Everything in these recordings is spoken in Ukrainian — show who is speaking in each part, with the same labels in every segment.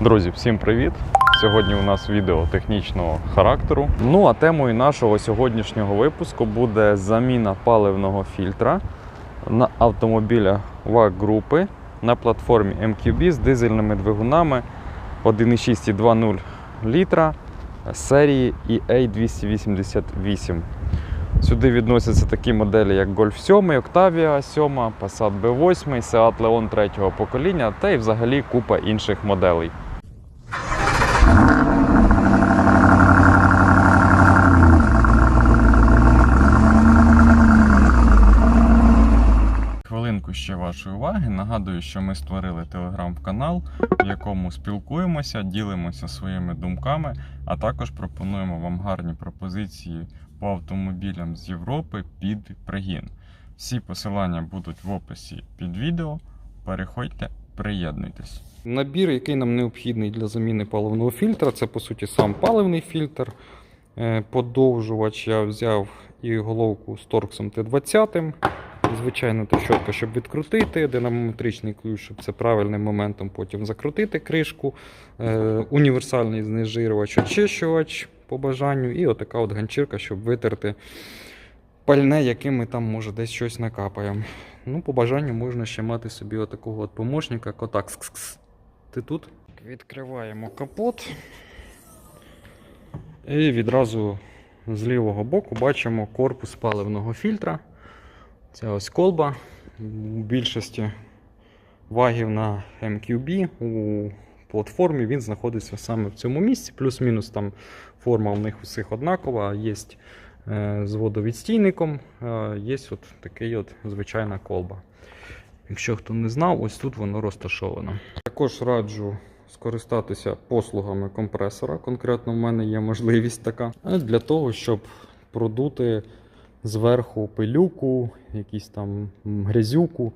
Speaker 1: Друзі, всім привіт! Сьогодні у нас відео технічного характеру. Ну а темою нашого сьогоднішнього випуску буде заміна паливного фільтра на автомобіля ВАГ групи на платформі MQB з дизельними двигунами 1,6 і 2,0 літра серії EA288. Сюди відносяться такі моделі, як Golf 7, Octavia 7, Passat B8, Seat Leon 3 покоління та й взагалі купа інших моделей. Хвилинку ще вашої уваги. Нагадую, що ми створили телеграм-канал, в якому спілкуємося, ділимося своїми думками, а також пропонуємо вам гарні пропозиції по автомобілям з Європи під пригін. Всі посилання будуть в описі під відео. Переходьте, приєднуйтесь. Набір, який нам необхідний для заміни паливного фільтра, це по суті сам паливний фільтр. Е, Подовжувач я взяв і головку з торксом Т20. Звичайно, трещотка, щоб відкрутити, динамометричний ключ, щоб це правильним моментом потім закрутити кришку, е, універсальний знежирювач, очищувач по бажанню, і отака от ганчірка, щоб витерти пальне, яким ми там може десь щось накапаємо. Ну, по бажанню можна ще мати собі отакого от помощника, кота кс-кс. Ти тут? Відкриваємо капот. І відразу з лівого боку бачимо корпус паливного фільтра. Це ось колба. У більшості вагів на MQB у платформі він знаходиться саме в цьому місці. Плюс-мінус там форма у них усіх однакова. Є е, з водовідстійником, е, є от такий от звичайна колба. Якщо хто не знав, ось тут воно розташовано. Також раджу скористатися послугами компресора. Конкретно в мене є можливість така. Для того, щоб продути зверху пилюку, якісь там грязюку.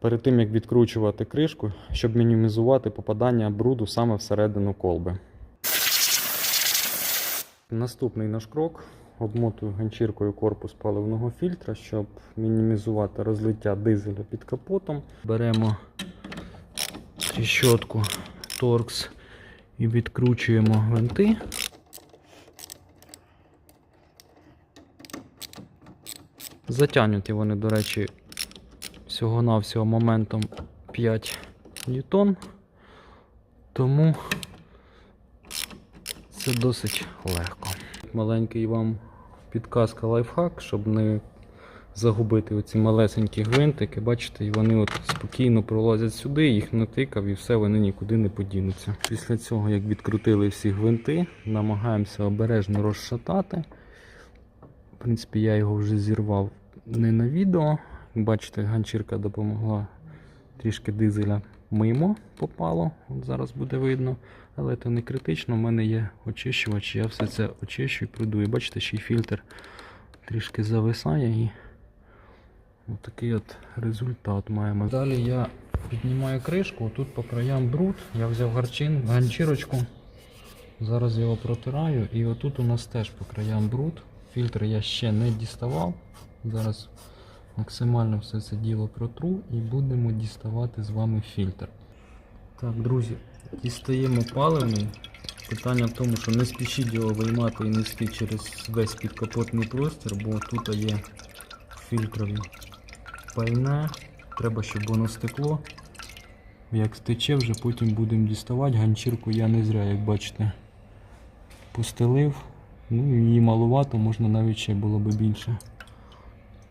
Speaker 1: Перед тим як відкручувати кришку, щоб мінімізувати попадання бруду саме всередину колби. Наступний наш крок. Обмотую ганчіркою корпус паливного фільтра, щоб мінімізувати розлиття дизеля під капотом. Беремо тріщотку торкс і відкручуємо гвинти. Затягнуті вони, до речі, всього-навсього моментом 5 ньютон. Тому це досить легко. Маленький вам підказка лайфхак, щоб не загубити оці малесенькі гвинтики. Бачите, вони от спокійно пролазять сюди, їх натикав і все, вони нікуди не подінуться. Після цього, як відкрутили всі гвинти, намагаємося обережно розшатати. В принципі, я його вже зірвав не на відео. Бачите, ганчірка допомогла трішки дизеля мимо попало. От зараз буде видно. Але це не критично. У мене є очищувач, я все це очищую, придую. Бачите, ще й фільтр трішки зависає і отакий от результат маємо. Далі я піднімаю кришку, тут по краям бруд. Я взяв гарчин, ганчірочку. Зараз його протираю і отут у нас теж по краям бруд. Фільтр я ще не діставав. Зараз максимально все це діло протру і будемо діставати з вами фільтр. Так, друзі, дістаємо паливний. Питання в тому, що не спішіть його виймати і нести через весь підкапотний простір, бо тут є фільтрові пальне. Треба, щоб воно стекло. Як стече, вже потім будемо діставати. Ганчірку я не зря, як бачите, постелив. Ну, її малувато, можна навіть ще було би більше.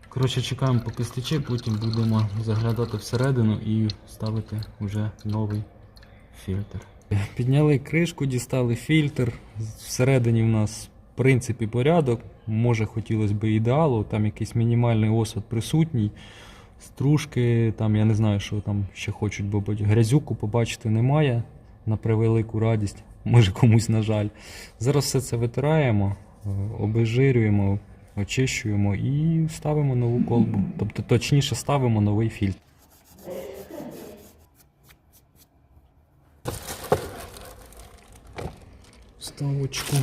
Speaker 1: Коротше, чекаємо поки стече, потім будемо заглядати всередину і ставити вже новий фільтр. Підняли кришку, дістали фільтр. Всередині в нас в принципі порядок. Може хотілося б ідеалу, там якийсь мінімальний осад присутній. Стружки, там я не знаю, що там ще хочуть, бо грязюку побачити немає на превелику радість, може комусь на жаль. Зараз все це витираємо, е, обезжирюємо, очищуємо і ставимо нову колбу. Тобто, точніше, ставимо новий фільтр. Вставочку.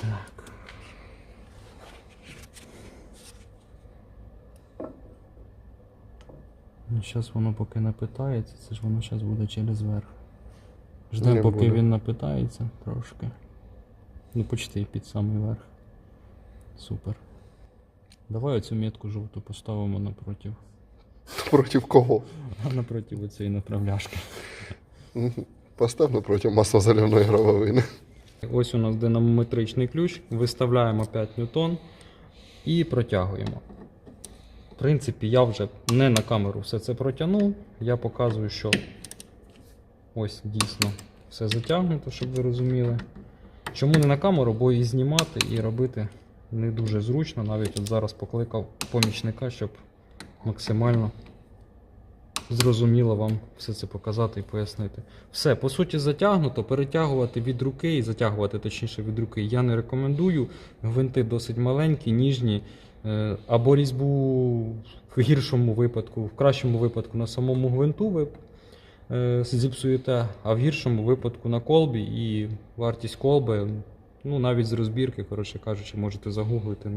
Speaker 1: Так. зараз воно поки напитається, це ж воно зараз буде через верх. Ждемо, поки
Speaker 2: буде.
Speaker 1: він напитається трошки. Ну, почти під самий верх. Супер. Давай оцю метку жовту поставимо напротив.
Speaker 2: Проти кого?
Speaker 1: А напротив оцієї направляшки.
Speaker 2: Постав напроти маслозаливної гравовини.
Speaker 1: Ось у нас динамометричний ключ. Виставляємо 5 ньютон і протягуємо. В принципі, я вже не на камеру все це протягнув. Я показую, що ось дійсно все затягнуто, щоб ви розуміли. Чому не на камеру, бо і знімати, і робити не дуже зручно. Навіть от зараз покликав помічника, щоб максимально зрозуміло вам все це показати і пояснити. Все, по суті, затягнуто. Перетягувати від руки і затягувати точніше від руки я не рекомендую. Гвинти досить маленькі, ніжні. Е, Або різьбу в гіршому випадку, в кращому випадку на самому гвинту ви зіпсуєте, а в гіршому випадку на колбі і вартість колби, ну навіть з розбірки, коротше кажучи, можете загуглити.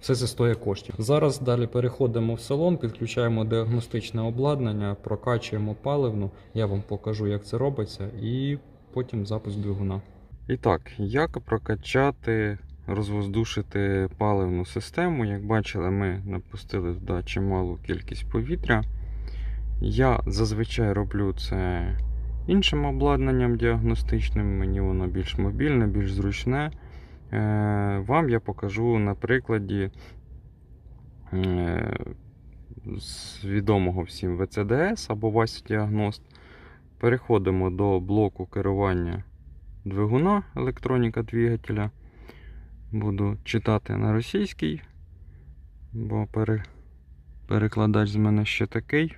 Speaker 1: Все це стоїть коштів. Зараз далі переходимо в салон, підключаємо діагностичне обладнання, прокачуємо паливну. Я вам покажу, як це робиться, і потім запуск двигуна. І так, як прокачати, розвоздушити паливну систему. Як бачили, ми напустили туди чималу кількість повітря. Я зазвичай роблю це іншим обладнанням діагностичним. Мені воно більш мобільне, більш зручне. Е, Вам я покажу на прикладі е, з відомого всім ВЦДС або Вася Діагност. Переходимо до блоку керування двигуна електроніка двигателя. Буду читати на російський, бо перекладач з мене ще такий.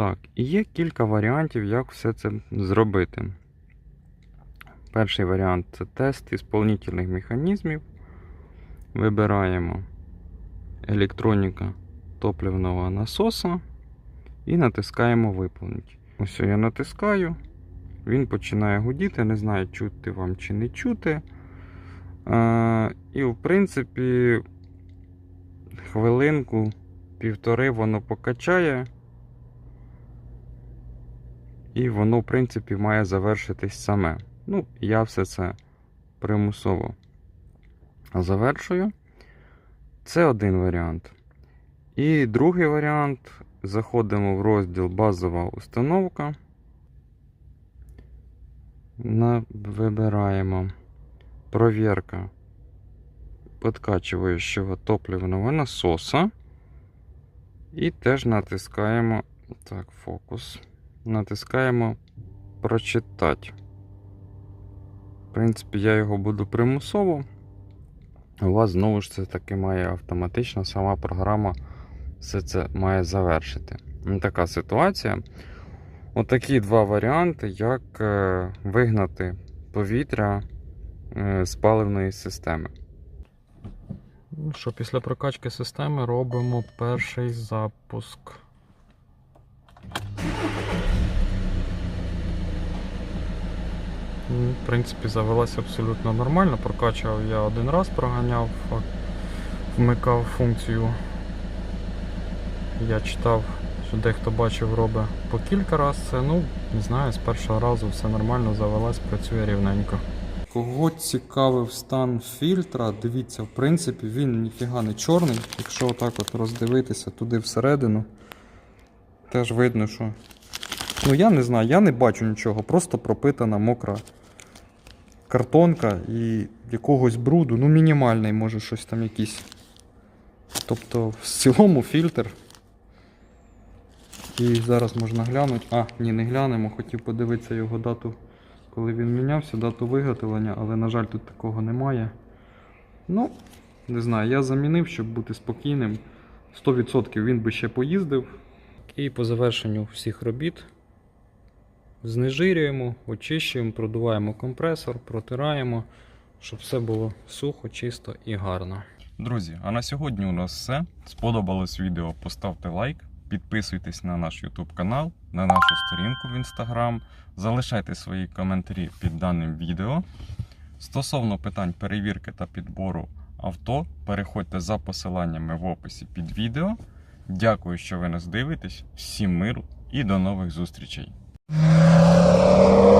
Speaker 1: Так, і є кілька варіантів, як все це зробити. Перший варіант це тест ісполнительних механізмів. Вибираємо електроніка топливного насоса і натискаємо виповнити. Ось я натискаю, він починає гудіти, не знаю, чути вам чи не чути. Е, і, в принципі, хвилинку, півтори воно покачає. І воно, в принципі, має завершитись саме. Ну, я все це примусово завершую. Це один варіант. І другий варіант. Заходимо в розділ базова установка. Вибираємо провірка подкачуючого топливного насоса. І теж натискаємо. Так, фокус. Натискаємо прочитати. В принципі, я його буду примусово. У вас знову ж це таки має автоматично сама програма все це має завершити. Ну, Така ситуація. Отакі два варіанти, як е, вигнати повітря е, з паливної системи. Ну що, після прокачки системи робимо перший запуск. В принципі, завелася абсолютно нормально. Прокачував я один раз, проганяв, вмикав функцію. Я читав, що дехто бачив, робить по кілька разів це. Ну, не знаю, з першого разу все нормально завелась, працює рівненько. Кого цікавив стан фільтра, дивіться, в принципі, він ніфіга не чорний. Якщо отак от роздивитися туди всередину, теж видно, що. Ну я не знаю, я не бачу нічого, просто пропитана мокра картонка і якогось бруду, ну мінімальний, може щось там якийсь. Тобто в цілому фільтр. І зараз можна глянути. А, ні, не глянемо, хотів подивитися його дату, коли він мінявся, дату виготовлення, але, на жаль, тут такого немає. Ну, не знаю, я замінив, щоб бути спокійним. 100% він би ще поїздив. І по завершенню всіх робіт знежирюємо, очищуємо, продуваємо компресор, протираємо, щоб все було сухо, чисто і гарно.
Speaker 3: Друзі, а на сьогодні у нас все. Сподобалось відео, поставте лайк, підписуйтесь на наш YouTube канал, на нашу сторінку в Instagram, залишайте свої коментарі під даним відео. Стосовно питань перевірки та підбору авто, переходьте за посиланнями в описі під відео.
Speaker 1: Дякую, що ви нас дивитесь. Всім миру і до нових зустрічей! No!